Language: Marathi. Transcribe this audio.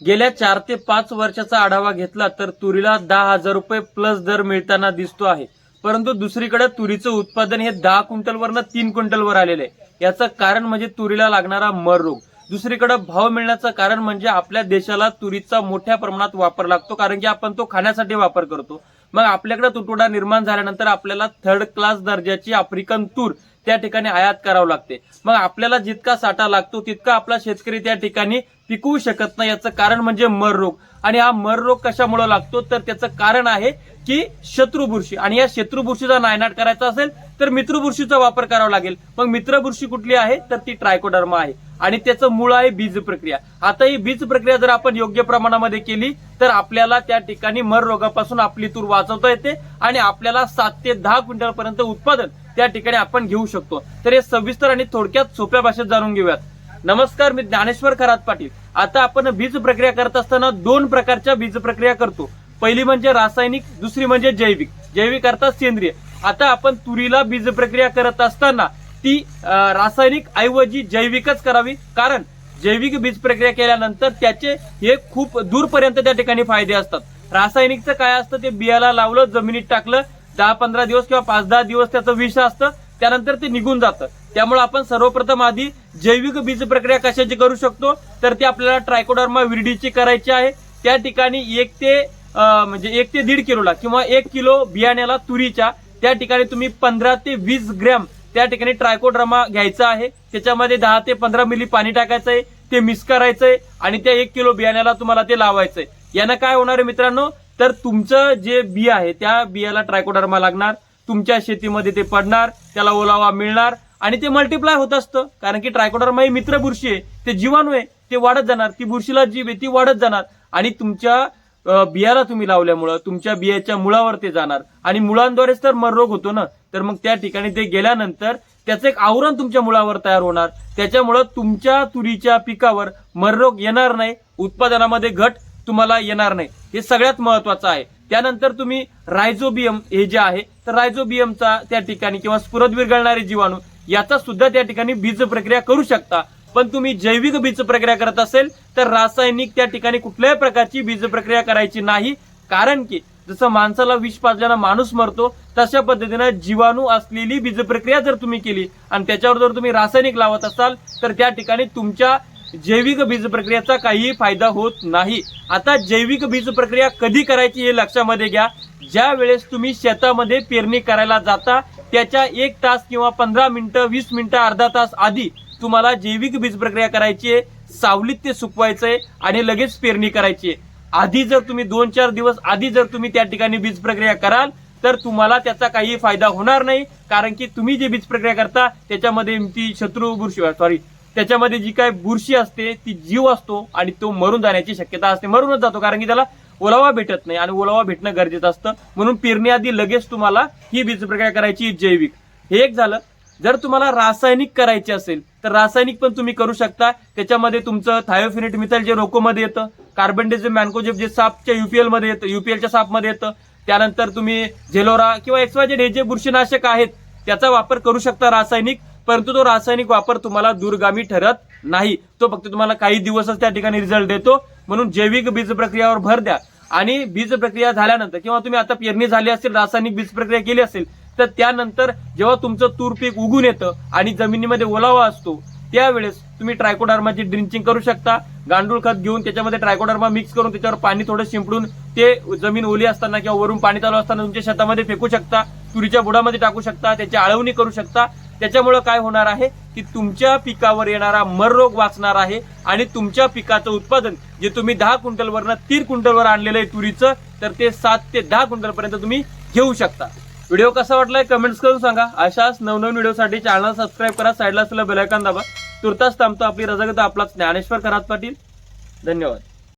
गेल्या चार ते पाच वर्षाचा आढावा घेतला तर तुरीला दहा हजार रुपये प्लस दर मिळताना दिसतो आहे. परंतु दुसरीकडे तुरीचं उत्पादन हे दहा क्विंटलवरनं तीन क्विंटलवर आलेलं आहे. याचं कारण म्हणजे तुरीला लागणारा मर रोग. दुसरीकडे भाव मिळण्याचं कारण म्हणजे आपल्या देशाला तुरीचा मोठ्या प्रमाणात वापर लागतो कारण की आपण तो खाण्यासाठी वापर करतो. मग आपल्याकडे तुटवडा निर्माण झाल्यानंतर आपल्याला थर्ड क्लास दर्जाची आफ्रिकन तूर त्या ठिकाणी आयात करावं लागते. मग आपल्याला जितका साठा लागतो तितका आपला शेतकरी त्या ठिकाणी पिकवू शकत नाही. याचं कारण म्हणजे मर रोग. आणि हा मर रोग कशामुळे लागतो? तर त्याचं कारण आहे की शत्रू बुरशी. आणि या शत्रू बुरशीचा नायनाट करायचा असेल तर मित्रबुरशीचा वापर करावा लागेल. मग मित्र बुरशी कुठली आहे? तर ती ट्रायकोडर्मा आहे. आणि त्याचं मूळ आहे बीज प्रक्रिया. आता ही बीज प्रक्रिया जर आपण योग्य प्रमाणामध्ये केली तर आपल्याला त्या ठिकाणी मर रोगापासून आपली तूर वाचवता येते आणि आपल्याला सात ते दहा क्विंटल पर्यंत उत्पादन त्या ठिकाणी आपण घेऊ शकतो. तर हे सविस्तर आणि थोडक्यात सोप्या भाषेत जाणून घेऊयात. नमस्कार मी ज्ञानेश्वर खरात पाटील. आता आपण बीज प्रक्रिया करत असताना दोन प्रकारच्या बीज प्रक्रिया करतो. पहिली म्हणजे रासायनिक दुसरी म्हणजे जैविक. जैविक अर्थात सेंद्रिय. आता आपण तुरीला बीज प्रक्रिया करत असताना ती रासायनिक ऐवजी जैविकच करावी. कारण जैविक बीज प्रक्रिया केल्यानंतर त्याचे हे खूप दूरपर्यंत त्या ठिकाणी फायदे असतात. रासायनिकचं काय असतं ते बियाला लावलं जमिनीत टाकलं दहा पंधरा दिवस किंवा पाच दहा दिवस त्याचं विष असतं त्यानंतर ते निघून जातं. त्यामुळे आपण सर्वप्रथम आधी जैविक बीज प्रक्रिया कशाची करू शकतो? तर ती आपल्याला ट्रायकोडर्मा विरडीची करायची आहे. त्या ठिकाणी एक ते म्हणजे एक ते दीड किलोला किंवा एक किलो बियाण्याला तुरीच्या त्या ठिकाणी तुम्ही पंधरा ते वीस ग्रॅम त्या ठिकाणी ट्रायकोड्रामा घ्यायचा आहे. त्याच्यामध्ये दहा ते पंधरा मिली पाणी टाकायचं आहे ते मिक्स आहे आणि त्या एक किलो बियाण्याला तुम्हाला ते लावायचं आहे यानं काय होणार आहे मित्रांनो? तर तुमचं जे बिया आहे त्या बियाला ट्रायकोडर्मा लागणार. तुमच्या शेतीमध्ये ते पडणार त्याला ओलावा मिळणार. आणि ते मल्टिप्लाय होत असतं. कारण की ट्रायकोडर्मा ही मित्र बुरशी आहे. ते जीवाणू आहे. ते वाढत जाणार. ती बुरशीला जीव आहे. ती वाढत जाणार. आणि तुमच्या बियाला तुम्ही लावल्यामुळं तुमच्या बियाच्या मुळावर ते जाणार. आणि मुळांद्वारेच तर मररोग होतो ना? तर मग त्या ठिकाणी ते गेल्यानंतर त्याचं एक आवरण तुमच्या मुळावर तयार होणार. त्याच्यामुळं तुमच्या तुरीच्या पिकावर मररोग येणार नाही. उत्पादनामध्ये घट तुम्हाला येणार नाही. हे सगळ्यात महत्वाचं आहे. त्यानंतर तुम्ही रायझोबियम हे जे आहे तर रायझोबियमचा त्या ठिकाणी किंवा स्फुरद विरघळणारे जीवाणू याचा सुद्धा त्या ठिकाणी बीज प्रक्रिया करू शकता. पण तुम्ही जैविक बीज प्रक्रिया करत असेल तर रासायनिक त्या ठिकाणी कुठल्याही प्रकारची बीज प्रक्रिया करायची नाही. कारण की जसं माणसाला विष पाजल्यानं माणूस मरतो तशा पद्धतीनं जीवाणू असलेली बीज प्रक्रिया जर तुम्ही केली आणि त्याच्यावर जर तुम्ही रासायनिक लावत असाल तर त्या ठिकाणी तुमच्या जैविक बीज प्रक्रियेचा काहीही फायदा होत नाही. आता जैविक बीज प्रक्रिया कधी करायची हे लक्षामध्ये घ्या. ज्या वेळेस तुम्ही शेतामध्ये पेरणी करायला जाता त्याच्या एक तास किंवा पंधरा मिनिटं वीस मिनिटं अर्धा तास आधी तुम्हाला जैविक बीज प्रक्रिया करायची आहे सावलीत ते आहे आणि लगेच पेरणी करायची आहे. आधी जर तुम्ही दोन चार दिवस आधी जर तुम्ही त्या ठिकाणी बीज प्रक्रिया कराल तर तुम्हाला त्याचा काही फायदा होणार नाही कारण की तुम्ही जी बीज प्रक्रिया करता त्याच्यामध्ये ती शत्रू बुरशी सॉरी त्याच्यामध्ये जी काय बुरशी असते ती जीव असतो आणि तो मरून जाण्याची शक्यता असते. मरूनच जातो कारण की त्याला ओलावा भेटत नाही आणि ओलावा भेटणं गरजेचं असतं. म्हणून पेरण्याआधी लगेच तुम्हाला ही बीज प्रक्रिया करायची जैविक. हे एक झालं. जर तुम्हाला रासायनिक करायचे असेल तर रासायनिक पण तुम्ही करू शकता. त्याच्यामध्ये तुमचं थायोफिनेट मिथाइल जे रोकोमध्ये येतं कार्बनडेझिम मॅन्कोजेप जे सापच्या युपीएलमध्ये येतं युपीएलच्या सापमध्ये येतं. त्यानंतर तुम्ही झेलोरा किंवा एक्सवायजेड हे जे बुरशीनाशक आहेत त्याचा वापर करू शकता रासायनिक परंतु तो रासायनिक वापर तुम्हाला दूरगामी ठरत नाही. तो फक्त तुम्हाला काही दिवसच त्या ठिकाणी रिझल्ट देतो. म्हणून जैविक बीज प्रक्रियावर भर द्या. आणि बीज प्रक्रिया झाल्यानंतर किंवा तुम्ही आता पेरणी झाली असेल रासायनिक बीज प्रक्रिया केली असेल तर त्यानंतर जेव्हा तुमचं तूर पीक उगून येतं आणि जमिनीमध्ये ओलावा असतो त्यावेळेस तुम्ही ट्रायकोडार्माची ड्रिंचिंग करू शकता. गांडूळ खत घेऊन त्याच्यामध्ये ट्रायकोडार्मा मिक्स करून त्याच्यावर पाणी थोडं शिंपडून ते जमीन ओली असताना किंवा वरून पाणी चालू असताना तुमच्या शेतामध्ये फेकू शकता तुरीच्या बुडामध्ये टाकू शकता त्याची आळवणी करू शकता. त्याच्यामुळं काय होणार आहे? की तुमच्या पिकावर येणारा मर रोग वाचणार आहे आणि तुमच्या पिकाचं उत्पादन जे तुम्ही दहा क्विंटलवरनं तीन क्विंटलवर आणलेलं आहे तुरीचं तर ते सात ते दहा क्विंटलपर्यंत तुम्ही घेऊ शकता. व्हिडिओ कसा वाटलाय कमेंट्स करून सांगा. अशाच नवनवीन व्हिडिओसाठी चॅनल सबस्क्राईब करा साईडला असलेला बेलायकॉन दाबा. तुर्तास थांबतो आपली रजा घेतो आपला ज्ञानेश्वर खरात पाटील. धन्यवाद.